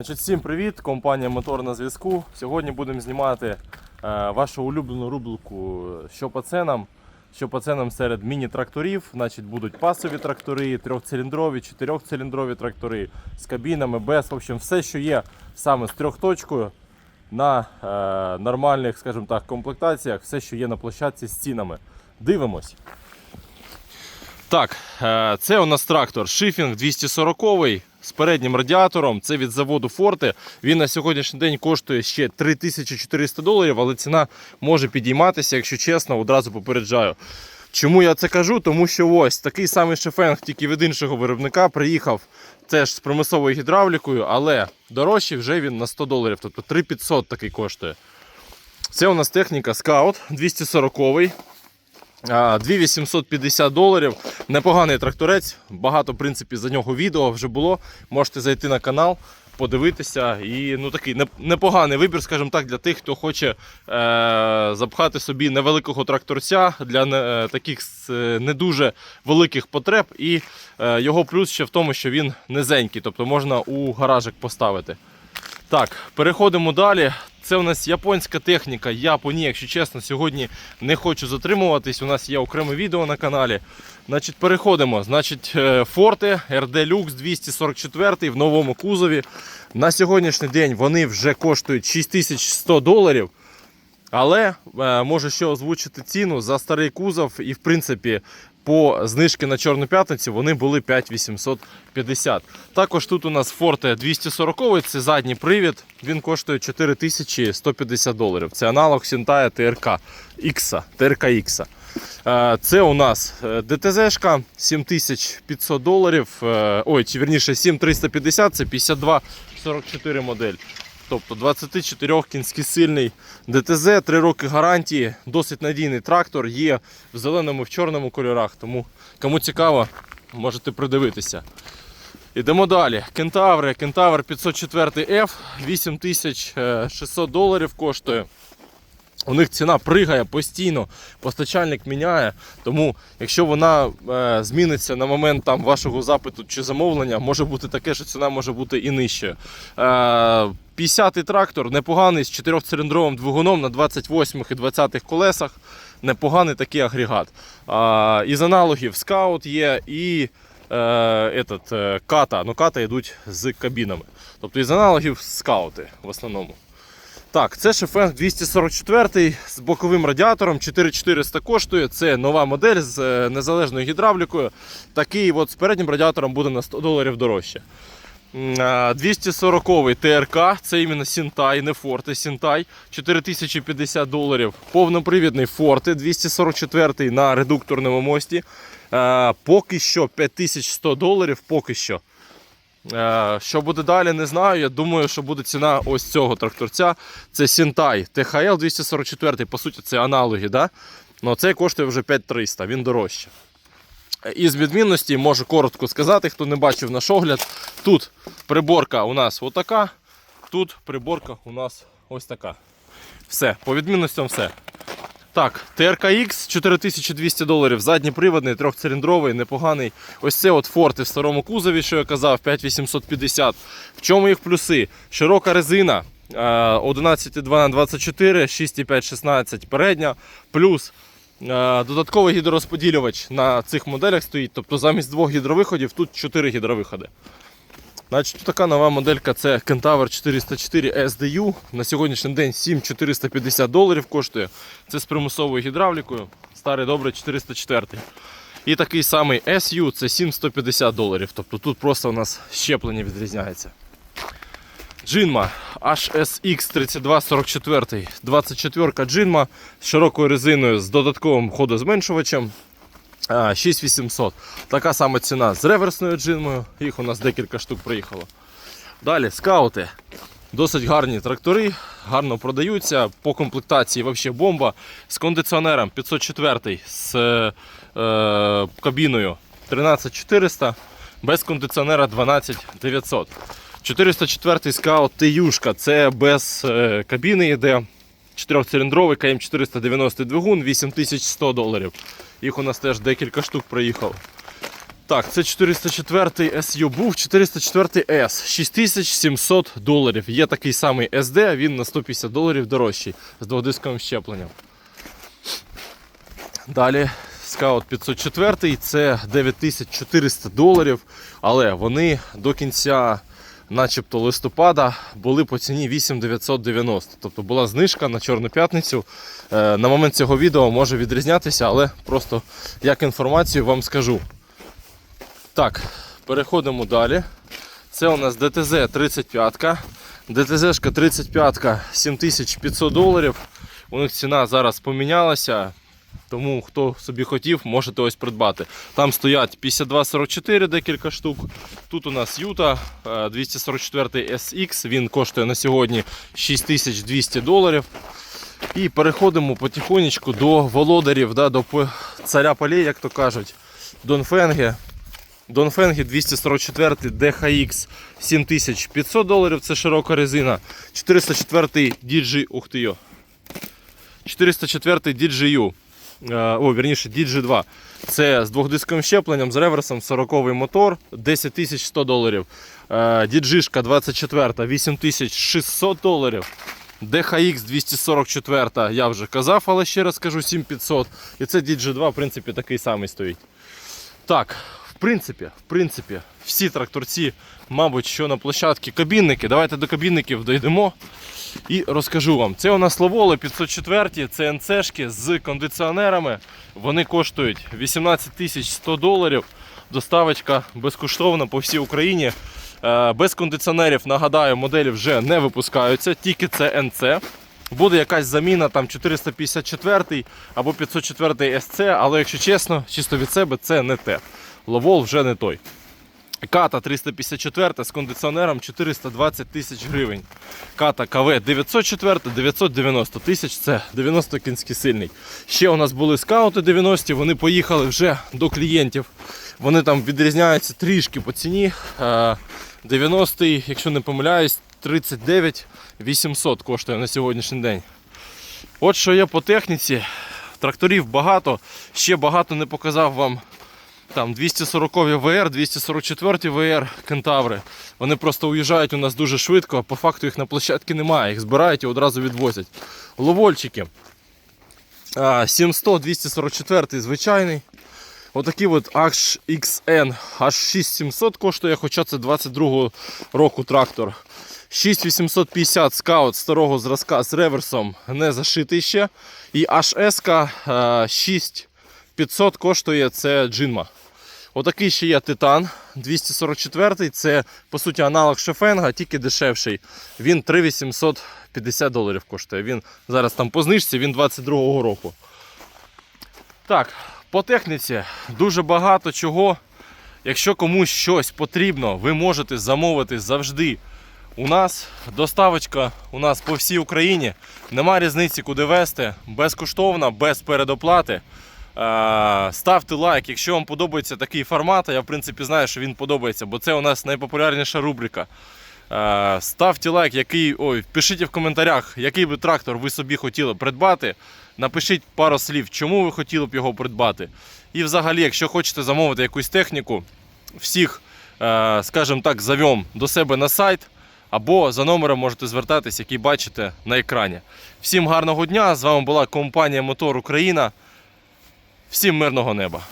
Значить, всім привіт! Компанія Мотор на зв'язку. Сьогодні будемо знімати е, вашу улюблену рубрику що по ценам. Що по ценам серед міні-тракторів. Значить, будуть пасові трактори, трьохциліндрові, чотирьохциліндрові трактори з кабінами, без в общем, все, що є саме з трьохточкою на е, нормальних, скажімо так, комплектаціях, все, що є на площадці з цінами. Дивимось. Так, е, це у нас трактор Шифінг 240 з переднім радіатором. Це від заводу Forte. Він на сьогоднішній день коштує ще 3400 доларів, але ціна може підійматися, якщо чесно, одразу попереджаю. Чому я це кажу? Тому що ось такий самий шифенг, тільки від іншого виробника, приїхав теж з примусовою гідравлікою, але дорожчий вже він на 100 доларів, тобто 3500 такий коштує. Це у нас техніка Scout 240 а, 2850 доларів. Непоганий тракторець. Багато, в принципі, за нього відео вже було. Можете зайти на канал, подивитися. І ну такий непоганий вибір, скажімо так, для тих, хто хоче е- запхати собі невеликого тракторця для не- е, таких е, не дуже великих потреб. І е, його плюс ще в тому, що він низенький, тобто можна у гаражик поставити. Так, переходимо далі. Це у нас японська техніка. Я по ній, якщо чесно, сьогодні не хочу затримуватись. У нас є окреме відео на каналі. Значить, переходимо. Значить, е, RD Lux 244 в новому кузові. На сьогоднішній день вони вже коштують 6100 доларів. Але е, можу ще озвучити ціну за старий кузов, і в принципі по знижки на Чорну п'ятницю вони були 5850. Також тут у нас Forte 240, це задній привід. Він коштує 4150 доларів. Це аналог Сінтая ТРК X, ТРК X. Е, Це у нас е, ДТЗ-шка 7500 доларів. Е, Ой, чи вірніше 7350, це 5244 модель. Тобто 24 кінський сильний ДТЗ, 3 роки гарантії, досить надійний трактор, є в зеленому в чорному кольорах. Тому кому цікаво, можете придивитися. Ідемо далі. Кентаври, Кентавр 504F, 8600 доларів коштує. У них ціна пригає постійно, постачальник міняє. Тому, якщо вона е, зміниться на момент там, вашого запиту чи замовлення, може бути таке, що ціна може бути і нижчою. Е, 50-й трактор непоганий з 4-циліндровим двигуном на 28 і 20 колесах. Непоганий такий агрегат. Е, із аналогів скаут є і е, этот, е, ката. Ну, ката йдуть з кабінами. Тобто із аналогів скаути в основному. Так, це Шефенг 244 з боковим радіатором, 4400 коштує. Це нова модель з е, незалежною гідравлікою. Такий от з переднім радіатором буде на 100 доларів дорожче. М, а, 240 ТРК, це іменно Сінтай, не Форте, Сінтай, 4050 доларів. Повнопривідний Форте 244 на редукторному мості. Поки що 5100 доларів, поки що. Що буде далі, не знаю. Я думаю, що буде ціна ось цього тракторця. Це Сінтай ТХЛ 244, по суті, це аналоги. Да? Ну, цей коштує вже 5300, він дорожче. Із відмінності можу коротко сказати, хто не бачив наш огляд. Тут приборка у нас отака, тут приборка у нас ось така. Все, по відмінностям все. Так, TRKX 4200 доларів, задній приводний, трьохциліндровий, непоганий. Ось це от Форти в старому кузові, що я казав, 5850. В чому їх плюси? Широка резина е, 11,2 на 24, 6,5 16 передня, плюс е, додатковий гідророзподілювач на цих моделях стоїть. Тобто замість двох гідровиходів тут 4 гідровиходи. Значить, така нова моделька це Kentaur 404 SDU. На сьогоднішній день 7450 доларів коштує. Це з примусовою гідравлікою. Старий добрий 404. І такий самий SU це 7150 доларів. Тобто тут просто у нас щеплення відрізняється. Джинма HSX 3244. 24 джинма з широкою резиною з додатковим ходозменшувачем. 6800. Така сама ціна з реверсною джинмою. Їх у нас декілька штук приїхало. Далі скаути. Досить гарні трактори, гарно продаються. По комплектації взагалі бомба. З кондиціонером 504 з е, кабіною 13400, без кондиціонера 12900. 404 скаут Тиюшка. Це без е, кабіни йде. 4-циліндровий КМ490 двигун 8100 доларів. Їх у нас теж декілька штук проїхало. Так, це 404 SU був, 404 S, 6700 доларів. Є такий самий SD, він на 150 доларів дорожчий з двохдисковим щепленням. Далі Scout 504 це 9400 доларів, але вони до кінця, начебто листопада, були по ціні 8990. Тобто була знижка на Чорну п'ятницю. Е, На момент цього відео може відрізнятися, але просто як інформацію вам скажу. Так, переходимо далі. Це у нас DTZ 35. DTZ 35 7500 доларів. У них ціна зараз помінялася. Тому хто собі хотів, можете ось придбати. Там стоять 5244 декілька штук. Тут у нас Юта е, 244 SX. Він коштує на сьогодні 6200 доларів. І переходимо потихонечку до володарів, да, до царя полей, як то кажуть. Донфенги. Донфенги 244 DHX 7500 доларів, це широка резина. 404 DG, ух ти йо. 404 DGU. Е, О, вірніше, DG2. Це з двохдисковим щепленням, з реверсом, 40-й мотор, 10100 доларів. Е, DG 24 8600 доларів. DHX 244, я вже казав, але ще раз кажу 7500. І це DG2, в принципі, такий самий стоїть. Так, в принципі, в принципі, всі тракторці, мабуть, що на площадці кабінники. Давайте до кабінників дійдемо і розкажу вам. Це у нас Ловоли 504, це НЦшки з кондиціонерами. Вони коштують 18 тисяч 100 доларів. Доставочка безкоштовна по всій Україні. Е, Без кондиціонерів, нагадаю, моделі вже не випускаються, тільки це НЦ. Буде якась заміна там 454 або 504 СЦ, але якщо чесно, чисто від себе це не те. Ловол вже не той. Ката 354 з кондиціонером 420 тисяч гривень. Ката КВ 904 990 тисяч це 90 кінський сильний. Ще у нас були скаути 90 вони поїхали вже до клієнтів. Вони там відрізняються трішки по ціні. Е, 90-й, якщо не помиляюсь, 39 800 коштує на сьогоднішній день. От що є по техніці. Тракторів багато, ще багато не показав вам. Там 240 ВР, 244 ВР кентаври. Вони просто уїжджають у нас дуже швидко, а по факту їх на площадці немає, їх збирають і одразу відвозять. Ловольчики 700-244 звичайний. Отакий от HXN H6700 коштує, хоча це 22 року трактор. 6850 скаут старого зразка з реверсом не зашитий ще. І HSK 6. 500 коштує це джинма. Отакий ще є титан 244 це по суті аналог Шофенга, тільки дешевший. Він 3850 доларів коштує. Він зараз там по знижці, він 22-го року. Так, по техніці дуже багато чого. Якщо комусь щось потрібно, ви можете замовити завжди. У нас доставочка у нас по всій Україні. Нема різниці, куди вести. Безкоштовна, без передоплати. Е, Ставте лайк, якщо вам подобається такий формат, а я в принципі знаю, що він подобається, бо це у нас найпопулярніша рубрика. Е, Ставте лайк, який, ой, пишіть в коментарях, який би трактор ви собі хотіли придбати. Напишіть пару слів, чому ви хотіли б його придбати. І взагалі, якщо хочете замовити якусь техніку, всіх, е, скажімо так, завем до себе на сайт. Або за номером можете звертатись, який бачите на екрані. Всім гарного дня! З вами була компанія Мотор Україна. Всім мирного неба!